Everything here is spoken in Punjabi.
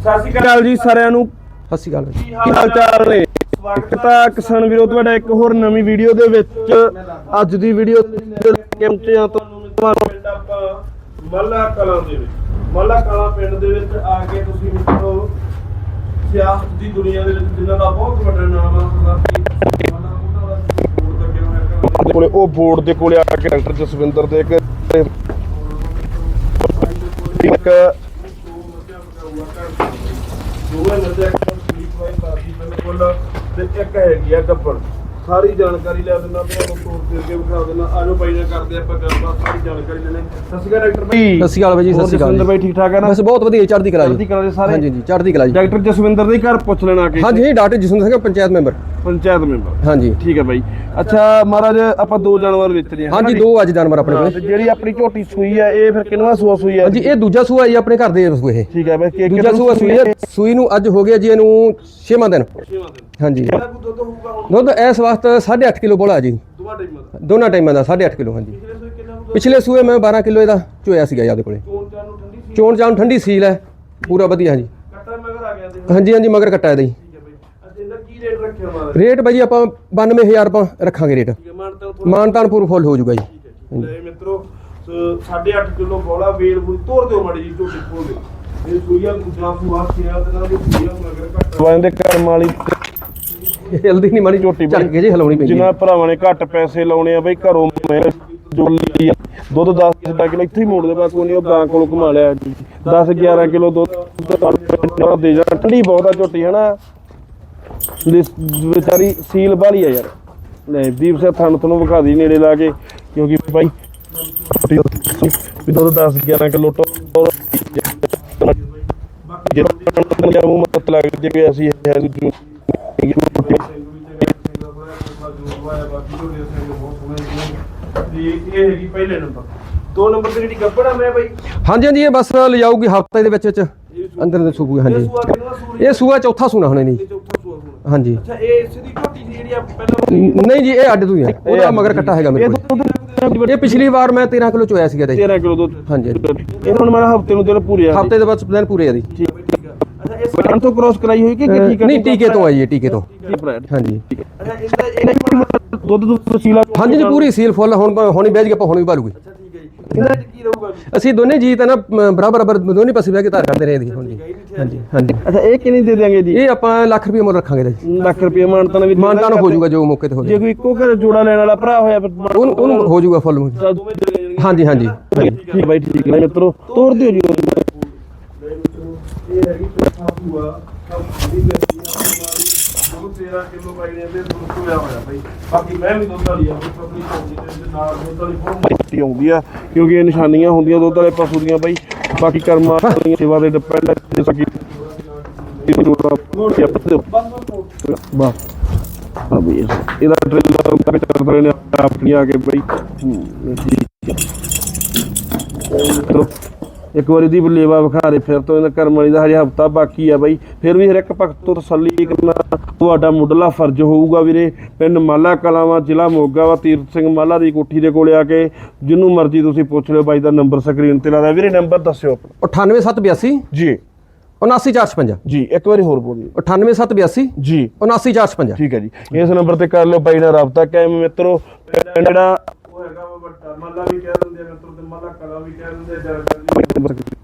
ਸਤਿ ਸ਼੍ਰੀ ਅਕਾਲ ਜੀ ਸਾਰਿਆਂ ਨੂੰ। ਸਤਿ ਸ਼੍ਰੀ ਅਕਾਲ ਜੀ। ਕੀ ਹਾਲ ਚਾਲ ਨੇ? ਸਵਾਗਤ ਹੈ ਕਿਸਾਨ ਵੀਰੋ ਤੁਹਾਡਾ ਇੱਕ ਹੋਰ ਨਵੀਂ ਵੀਡੀਓ ਦੇ ਵਿੱਚ ਅੱਜ ਦੀ ਵੀਡੀਓ ਕਿਮਚੇ ਆ ਤੁਹਾਨੂੰ ਪਿੰਡ ਆਪਾਂ ਮੱਲਾ ਕਲਾਂ ਦੇ ਵਿੱਚ। ਮੱਲਾ ਕਲਾਂ ਪਿੰਡ ਦੇ ਵਿੱਚ ਆ ਕੇ ਤੁਸੀਂ ਮਿੱਤਰੋ ਸਿਆਸਤ ਦੀ ਦੁਨੀਆ ਦੇ ਵਿੱਚ ਜਿਨ੍ਹਾਂ ਦਾ ਬਹੁਤ ਵੱਡਾ ਨਾਮ ਆ ਕੋਲੇ ਉਹ ਬੋਰਡ ਦੇ ਕੋਲੇ ਆ ਕੇ ਡਾਕਟਰ ਜਸਵਿੰਦਰ ਦੇ ਇੱਕ ਇੱਕ ਦੋਵੇਂ ਨਜ਼ਰ ਇੱਕ ਸਲੀਪ ਵਾਈ ਸਾਡੀ ਬਿਲਕੁਲ ਤੇ ਇੱਕ ਹੈਗੀ ਆ ਗੱਪੜ ਸਾਰੀ ਜਾਣਕਾਰੀ ਲੈ ਦਿੰਦਾ ਤੁਹਾਨੂੰ ਤੋਰ ਤੇ ਅੱਗੇ ਵਿਖਾ ਦਿੰਦਾ। ਆਜੋ ਬਾਈ ਨਾਲ ਕਰਦੇ ਆਪਾਂ ਗੱਲਬਾਤ ਸਾਰੀ ਜਾਣਕਾਰੀ ਲੈਣੇ ਸਤਿ ਸ਼੍ਰੀ ਅਕਾਲ ਡਾਕਟਰ ਬਾਈ। ਸਤਿ ਸ਼੍ਰੀ ਅਕਾਲ ਬਾਈ ਜੀ, ਸਤਿ ਸ਼੍ਰੀ ਅਕਾਲ ਜਸਵਿੰਦਰ। ਬਾਈ ਠੀਕ ਠਾਕ ਹੈ ਨਾ? ਬਸ ਬਹੁਤ ਵਧੀਆ ਚੜ੍ਹਦੀ ਕਲਾ ਜੀ। ਚੜ੍ਹਦੀ ਕਲਾ ਦੇ ਸਾਰੇ। ਹਾਂਜੀ ਜੀ ਚੜ੍ਹਦੀ ਕਲਾ ਜੀ। ਡਾਕਟਰ ਜਸਵਿੰਦਰ ਦੇ ਘਰ ਪੁੱਛ ਲੈਣਾ ਕਿ ਹਾਂਜੀ ਜੀ doctor Jaswinder Singh panchayat member. Panchayat member. ਹਾਂਜੀ। ਠੀਕ ਹੈ ਬਾਈ। ਅੱਛਾ ਮਹਾਰਾਜ ਆਪਾਂ ਦੋ ਜਾਨਵਰ ਵੇਚਣੇ ਆ ਹਾਂਜੀ ਦੋ ਅੱਜ ਜਾਨਵਰ ਆਪਣੇ ਹਾਂ, ਕੋਲ ਜਿਹੜੀ ਆਪਣੀ ਝੋਟੀ ਸੂਈ ਆ ਇਹ ਫਿਰ ਕਿੰਨਵਾ ਸੂਆ ਸੂਈ ਆ? ਹਾਂਜੀ ਇਹ ਦੂਜਾ ਸੂਆ ਜੀ ਆਪਣੇ ਘਰ ਦੇ ਸੂਏ। ਇਹ ਠੀਕ ਹੈ ਬਾਈ ਕਿ ਦੂਜਾ ਸੂਆ ਸੂਈ ਹੈ ਸੂਈ ਨੂੰ ਅੱਜ ਹੋ ਗਿਆ ਜੀ ਇਹਨੂੰ 6ਵਾਂ ਦਿਨ। ਹਾਂਜੀ। ਕਿੰਨਾ ਦੁੱਧ ਹੋਊਗਾ ਹੁਣ? ਵਕਤ 8.5 ਕਿਲੋ ਬੋਲਾ ਜੀ। ਤੁਹਾਡੇ ਦੋਨਾਂ ਟਾਈਮਾਂ ਦਾ 8.5 ਕਿਲੋ ਹਾਂਜੀ। ਪਿਛਲੇ ਕਿੰਨਾ ਸੂਏ ਮੈਂ 12 ਕਿਲੋ ਇਹਦਾ ਚੋਇਆ ਸੀਗਾ ਜੀ ਆਪਦੇ ਕੋਲੇ। ਚੋਣ ਚਾਣ ਨੂੰ ਠੰਡੀ ਸੀ ਚੋਣ ਚਾਣ ਠੰਡੀ ਸੀਲ ਹੈ ਪੂਰਾ ਵਧੀਆ ਹਾਂਜੀ। ਕੱਟਾ ਮਗਰ ਆ ਗਿਆ ਤੇ ਹਾਂਜੀ ਹਾਂਜੀ ਮਗਰ ਕੱਟਾ ਇਹਦਾ ਜੀ। ਠੀਕ ਹੈ ਬਾਈ। ਅੱਜ ਇਹਦਾ ਕੀ ਰੇਟ ਰੱਖਿਆ ਮਾਰਾ ਰੇਟ ਬਾਈ ਆਪਾਂ 92000 ਆਪਾਂ ਰੱਖਾਂਗੇ ਰੇਟ। ਠੀਕ ਹੈ ਮਾਨਤਾਨ ਪੂਰ ਫੁੱਲ ਹੋ ਜਾਊਗਾ ਜੀ। ਲੈ ਮਿੱਤਰੋ 8.5 ਕਿਲੋ ਬੋਲਾ ਵੇਲ ਬੁਲ ਤੋੜ ਦਿਓ ਮਾੜੀ ਜੀ ਝੋਟੀ ਖੋਲ ਦਿਓ ਇਹ ਸੂਈਆ ਗੁਜਰਾ ਸੁਆ ਸਿਆ ਤੇ ਨਾਲ ਦੀ ਸੂਈਆ ਮਗਰ ਘੱਟ ਕਰਮ ਵਾਲੀ ਹਿਲਦੀ ਨਹੀਂ ਮਾੜੀ ਝੋਟੀ ਝਟਕ ਕੇ ਜੀ ਹਿਲਾਉਣੀ ਪੈਂਦੀ। ਜਿਨ੍ਹਾਂ ਭਰਾਵਾਂ ਨੇ ਘੱਟ ਪੈਸੇ ਲਾਉਣੇ ਆ ਬਈ ਘਰੋਂ ਮੈਂ ਜੋ ਲਈ ਆ, ਦੁੱਧ 10 10 ਕਿਲੋ ਇੱਥੇ ਹੀ ਮੋੜ ਦੇ ਬਸ ਉਹਨੇ ਉਹ ਗਾਂ ਕੋਲੋਂ ਘੁਮਾ ਲਿਆ 10 11 ਕਿਲੋ ਦੁੱਧ ਦੇ ਜਾ ਠੰਡੀ ਬਹੁਤ ਆ ਝੋਟੀ ਹਨਾ? ਵਿਚਾਰੀ ਸੀਲ ਵਾਲੀ ਆ ਯਾਰ। ਲੈ ਦੀਪ ਸਿੰਘ ਥਣ ਤੁਹਾਨੂੰ ਵਿਖਾ ਦੀ ਨੇੜੇ ਲਾ ਕੇ ਕਿਉਂਕਿ ਬਾਈ ਵੀ ਦੁੱਧ 10 11 ਕਿਲੋ ਟੋਰ ਮੂੰਹ ਮਤ ਲੱਗ ਜੇ ਅਸੀਂ ਹੈ ਦੂਜੀ ਇਹ ਹੈਗੀ ਪਹਿਲੇ ਨੰਬਰ। ਦੋ ਨੰਬਰ ਤੇ ਜਿਹੜੀ ਗੱਬੜ ਆ ਮੈਂ ਬਾਈ। ਹਾਂਜੀ ਹਾਂਜੀ ਇਹ ਬਸ ਲਿਜਾਊਗੀ ਹਫ਼ਤੇ ਦੇ ਵਿੱਚ ਵਿੱਚ। ਅੰਦਰ ਦੇ ਸੂਬੂ ਇਹ ਹਾਂਜੀ ਇਹ ਸੂਆ ਚੌਥਾ ਸੂਣਾ ਹੋਣੇ ਨਹੀਂ। ਹਾਂਜੀ। ਅੱਛਾ ਇਹ ਇਸੇ ਦੀ ਝੋਟੀ ਸੀ ਜਿਹੜੀ ਆ ਪਹਿਲਾਂ ਨਹੀਂ ਜੀ ਇਹ ਅੱਡ ਤੋਂ ਹੀ ਹੈ ਉਹਦਾ ਮਗਰ ਕੱਟਾ ਹੈਗਾ ਮੇਰੇ ਕੋਲ। ਇਹ ਪਿਛਲੀ ਵਾਰ ਮੈਂ 13 ਕਿਲੋ ਚੋਇਆ ਸੀਗਾ ਇਹਦਾ 13 ਕਿਲੋ ਦੁੱਧ। ਹਾਂਜੀ। ਇਹਨਾਂ ਹੁਣ ਮੈਂ ਹਫ਼ਤੇ ਨੂੰ ਦਿਨ ਪੂਰੇ ਆ। ਹਫ਼ਤੇ ਦੇ ਬਾਅਦ ਦਿਨ ਪੂਰੇ ਆ ਦੀ ਠੀਕ ਹੈ ਅੱਛਾ ਇਹ ਬਟਨ ਤੋਂ ਕ੍ਰੋਸ ਕਰਾਈ ਹੋਈ ਕਿ ਕਿ ਠੀਕ ਹੈ ਨਹੀਂ ਟੀਕੇ ਤੋਂ ਆ ਜੀ ਇਹ ਟੀਕੇ ਤੋਂ। ਠੀਕ ਹੈ। ਹਾਂਜੀ। ਅੱਛਾ ਇਹਦਾ ਇਹਦਾ ਦੁੱਧ ਦੁੱਧ ਵਸੀਲਾ ਹਾਂਜੀ ਜੀ ਪੂਰੀ ਸੀਲ ਫੁੱਲ ਹੁਣ ਹੁਣੀ ਵੇਚ ਕੇ ਆਪਾਂ ਹੁਣੀ ਭਾਲੂਗੇ ਅੱਛਾ ਠੀਕ ਹੈ ਜੀ। ਇਹਦਾ ਕੀ ਰਹੂਗਾ ਜੀ? ਅਸੀਂ ਦੋਨੇ ਜੀ ਤਾਂ ਨਾ ਬਰਾਬਰ ਬਰਾਬਰ ਦੋਨੇ ਪਾਸੇ ਬਹਿ ਕੇ ਧਾਰ ਕਰਦੇ ਰਹੇ ਦੀ ਹੁਣ ਜੀ। ਹਾਂਜੀ ਹਾਂਜੀ। ਅੱਛਾ ਇਹ ਕਿੰਨੀ ਦੇ ਦਿਆਂਗੇ ਜੀ? ਇਹ ਆਪਾਂ ਲੱਖ ਰੁਪਏ ਮੁੱਲ ਰੱਖਾਂਗੇ ਜੀ। ਲੱਖ ਰੁਪਏ ਮਾਨਤਾਨ ਵੀ ਮਾਨਤਾਨ ਹੋ ਜਾਊਗਾ ਜੋ ਮੌਕੇ ਤੇ ਹੋ ਜੇ ਜਾਊਗਾ। ਕੋਈ ਇੱਕੋ ਘਰ ਜੋੜਾ ਲੈਣ ਵਾਲਾ ਭਰਾ ਹੋਇਆ ਫਿਰ ਉਹਨੂੰ ਉਹਨੂੰ ਹੋ ਜਾਊਗਾ ਫੁੱਲ। ਹਾਂਜੀ ਹਾਂਜੀ। ਠੀਕ ਬਾਈ ਠੀਕ ਹੈ। ਮਿੱਤਰੋ ਤੋੜ ਦਿਓ ਜੀ ਇਹ ਹੈਗੀ ਚੌਥਾ ਭੂਆ ਸਭ ਖੜੀ ਬੈਠੀ ਆ ਦੁੱਧ 13 ਕਿਲੋ ਪਾਈ ਨੇ ਤੇ ਦੁੱਧ ਹੋਇਆ ਹੋਇਆ ਬਾਈ ਬਾਕੀ ਮੈਂ ਵੀ ਦੁੱਧ ਵਾਲੀ ਆ ਪਤਲੀ ਚੌਂਦੀ ਤੇ ਨਾਲ ਦੁੱਧ ਵਾਲੀ ਫੋਰਮ ਬੈਠੀ ਆਉਂਦੀ ਆ ਕਿਉਂਕਿ ਇਹ ਨਿਸ਼ਾਨੀਆਂ ਹੁੰਦੀਆਂ ਦੁੱਧ ਵਾਲੇ ਪਸ਼ੂ ਦੀਆਂ ਬਾਈ। ਬਾਕੀ ਕਰਮਾਂ ਸੇਵਾ ਦੇ ਡਿਪੈਂਡ ਜਿਸ ਕੀ ਆ ਇਹਦਾ ਟ੍ਰੇਲਰ ਉੱਤੇ ਚੱਲਦੇ ਨੇ ਆਪਣੀ ਆ ਕੇ ਬਾਈ। ਠੀਕ ਹੈ ਇੱਕ ਵਾਰੀ ਦੀ ਲੇਵਾ ਵਿਖਾ ਦੇ ਫਿਰ ਤੋਂ ਇਹਨਾਂ ਕਰਮ ਵਾਲੀ ਦਾ ਹਜੇ ਹਫਤਾ ਬਾਕੀ ਆ ਬਾਈ। ਫਿਰ ਵੀ ਹਰ ਇੱਕ ਭਗਤ ਤੋਂ ਤਸੱਲੀ ਕਰਨਾ ਤੁਹਾਡਾ ਮੁੱਢਲਾ ਫਰਜ਼ ਹੋਊਗਾ ਵੀਰੇ। ਪਿੰਡ ਮਾਲਾ ਕਲਾਵਾ ਜ਼ਿਲ੍ਹਾ ਮੋਗਾ ਵਾ ਤੀਰਥ ਸਿੰਘ ਮਾਲਾ ਦੀ ਕੋਠੀ ਦੇ ਕੋਲੇ ਆ ਕੇ ਜਿੰਨੂੰ ਮਰਜ਼ੀ ਤੁਸੀਂ ਪੁੱਛ ਲਿਓ ਬਾਈ ਦਾ ਨੰਬਰ ਸਕਰੀਨ ਤੇ ਲਾਦਾ। ਵੀਰੇ ਨੰਬਰ ਦੱਸਿਓ ਆਪਣਾ। 98782 ਜੀ। 79455 ਜੀ ਇੱਕ ਵਾਰੀ ਹੋਰ ਬੋਲੀਏ। 98782 ਜੀ। 79455 ਠੀਕ ਹੈ ਜੀ। ਇਸ ਨੰਬਰ ਤੇ ਕਰ ਲਿਓ ਬਾਈ ਨਾਲ ਰਾਬਤਾ ਕਾਇਮ ਮਿੱਤਰੋ? ਜਿਹੜਾ ਉਹ ਹੈਗਾ ਵਾ ਮਾਲਾ ਵੀ ਕਹਿ ਦਿੰਦੇ ਆ, ਮਿੱਤਰੋ ਤੇ ਮਾਲਾ ਕਲਾ ਵੀ ਕਹਿ ਦਿੰਦੇ ਆ ਜਰਗਰ